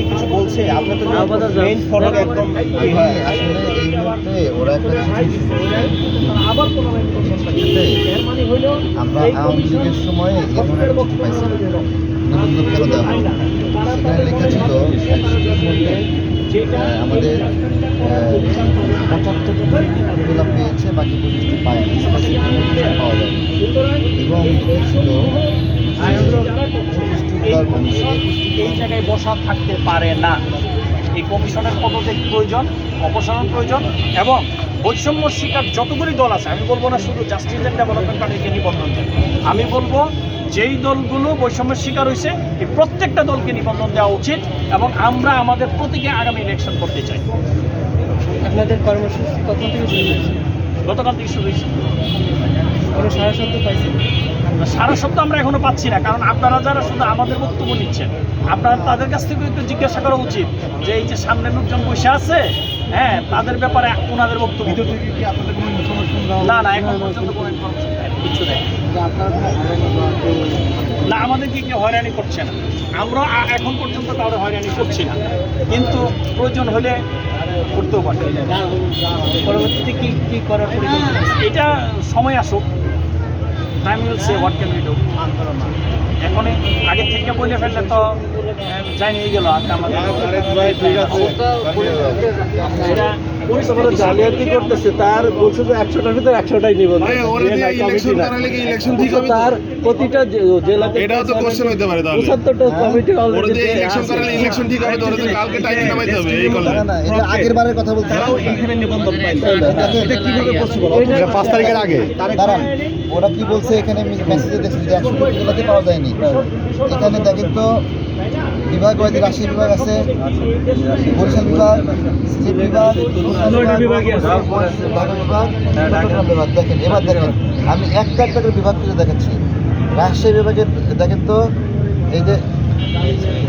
কিছু বলছে আপনি তো মেইন একদম হয়। ওরা একটা চিঠি আমরা আওয়ামী লীগের সময় এই ধরনের চিঠি পাইছি নিবন্ধন কেন দেওয়া হয় সেখানে লেখা ছিল আমাদের পঁচাত্তরটা পেয়েছে বাকি পঁচিশটি পাওয়া যায় এবং পঁচিশটি কমিশন এই জায়গায় বসা থাকতে পারে না। এই কমিশনের পদত্যাগ প্রয়োজন অপসারণ প্রয়োজন এবং বৈষম্য শিকার যতগুলি দল আছে আমি বলব না শুধু জাস্টিস অ্যান্ড ডেভেলপমেন্ট পার্টিকে নিবন্ধন দেয় আমি বলব যেই দলগুলো বৈষম্যের শিকার হয়েছে এই প্রত্যেকটা দলকে নিবন্ধন দেওয়া উচিত এবং আমরা আমাদের প্রতীকে আগামী ইলেকশন করতে চাই। আপনাদের কর্মসূচি কখন থেকে শুরু হয়েছে? গতকাল থেকে শুরু হয়েছে। কোনো সারা শব্দ পাইছেন? সারা সপ্তাহ আমরা এখনও পাচ্ছি না কারণ আপনারা যারা শুধু আমাদের বক্তব্য নিচ্ছেন আপনারা তাদের কাছ থেকে একটু জিজ্ঞাসা করা উচিত যে এই যে সামনে লোকজন বসে আছে হ্যাঁ তাদের ব্যাপারে ওনাদের বক্তব্য না না এখন পর্যন্ত কোনো ইনফরমেশন কিছু নেই না আমাদেরকে কেউ হয়রানি করছে না। আমরা এখন পর্যন্ত কাউরে হয়রানি করছি না। কিন্তু প্রয়োজন হলে করতেও পারি পরবর্তীতে কি কি করার এটা সময় আসুক। Time will say what can we do এখন আগে থেকে বলে ফেললে তো জানিয়ে গেল আর আমাদের জালিয়াতি করতেছে তার বলছে যে একশোটার ভিতরে একশোটাই কমিটি ইলেকশন ঠিক তার প্রতিটা জে- জেলাতে এটাও তো কোশ্চেন হইতে পারে তাহলে। পঁচাত্তরটা কমিটি ওরা অলরেডি ইলেকশন করালে ইলেকশন ঠিক হবে তো? কালকে টাইম নামাইতে হবে এই করলে। না না এটা আগের বারের কথা বলছি তারাও এখানে নিবন্ধন পাইছে। এটা কীভাবে পসিবল এটা পাঁচ তারিখের আগে। দাঁড়ান ওরা কি বলছে? এখানে মেসেজে দেখছি যে জেলাতে পাওয়া যায়নি। এখানে দেখেন তো বিভাগ ওয়াইজ রাজশাহী বিভাগ আছে বরিশাল বিভাগ সিলেট বিভাগ ঢাকা বিভাগ দেখেন এবার দেখেন আমি একটা একটা করে বিভাগ করে দেখাচ্ছি। রাজশাহী বিভাগে দেখেন তো এই যে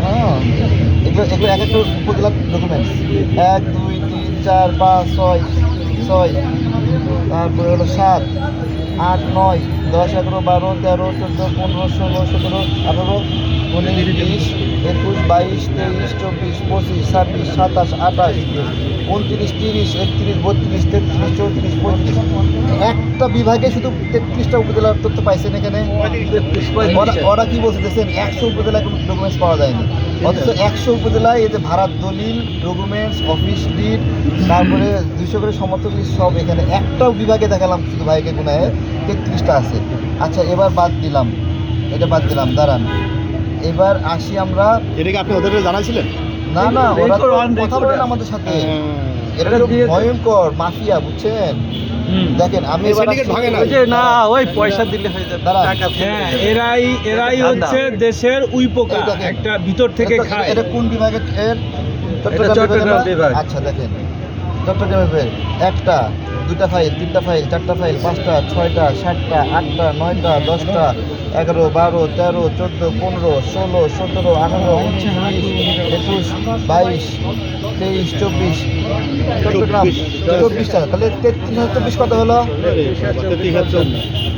হ্যাঁ এগুলো এগুলো এক একটা উপজেলার ডকুমেন্টস এক দুই তিন চার পাঁচ ছয় ছয় তারপরে হলো সাত আট নয় দশ, এগারো, বারো, তেরো, চোদ্দ, পনেরো, ষোলো, সতেরো, আঠারো, উনিশ, বিশ, একুশ, বাইশ, তেইশ, চব্বিশ, পঁচিশ, ছাব্বিশ, সাতাশ, আঠাশ, উনত্রিশ, তিরিশ, একত্রিশ, বত্রিশ, তেত্রিশ, চৌত্রিশ, পঁয়ত্রিশ। একটা বিভাগে শুধু তেত্রিশটা উপজেলার তথ্য পাইছেন এখানে? ওরা কি বলছে দেখছেন? একশো উপজেলায় কোনো ডকুমেন্টস পাওয়া যায়নি। অথচ একশো উপজেলায় এতে ভাড়ার দলিল ডকুমেন্টস অফিস ডিট তারপরে দুশো করে সমর্থক সব এখানে। একটাও বিভাগে দেখালাম শুধু ভাইকে গুনায়। তেত্রিশটা আছে। আচ্ছা এবার বাদ দিলাম। এটা বাদ দিলাম দাঁড়ান। এবার আসি আমরা এটা কি আপনি ওদের জানাইছিলেন? না না ওরা তো কথা বলেন আমাদের সাথে। হ্যাঁ। এটা তো ভয়ঙ্কর মাফিয়া বুঝছেন? দেখেন আমি না। ওই যে না। ওই পয়সা দিলে হয়ে যাবে টাকা হ্যাঁ এরাই এরাই হচ্ছে দেশের উইপোকা একটা ভিতর থেকে এটা- খায়। এটা কোন বিভাগের? এর চট্টগ্রাম বিভাগ। আচ্ছা দেখেন। চট্টগ্রাম বিভাগ একটা দুটা ফাইল তিনটা ফাইল চারটা ফাইল পাঁচটা ছয়টা সাতটা আটটা নয়টা দশটা এগারো বারো তেরো চোদ্দ পনেরো ষোলো সতেরো আঠারো উনত্রিশ একুশ বাইশ তেইশ চব্বিশ চট্টগ্রাম চব্বিশটা। তাহলে তেত্রিশ চব্বিশ কত হলো?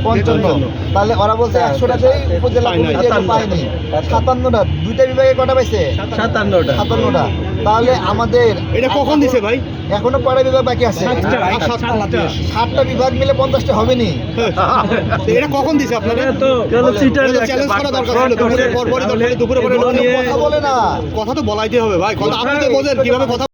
পঞ্চান্ন। তাহলে ওরা বলছে একশোটাতেই উপজেলা। কমিটি এগুলো পায়নি। সাতান্নটা। দুইটা বিভাগে কটা পাইছে? সাতান্নটা। সাতান্নটা। তাহলে আমাদের এটা কখন দিছে ভাই? এখনও কয়টা বিভাগ বাকি আছে। সাতটা বিভাগ মিলে পঞ্চাশটা হবে নি এটা কখন দিছে নিয়ে- কথা বলে না। কথা তো বলাইতে হবে ভাই। কথা আপনি বোঝেন কীভাবে কথা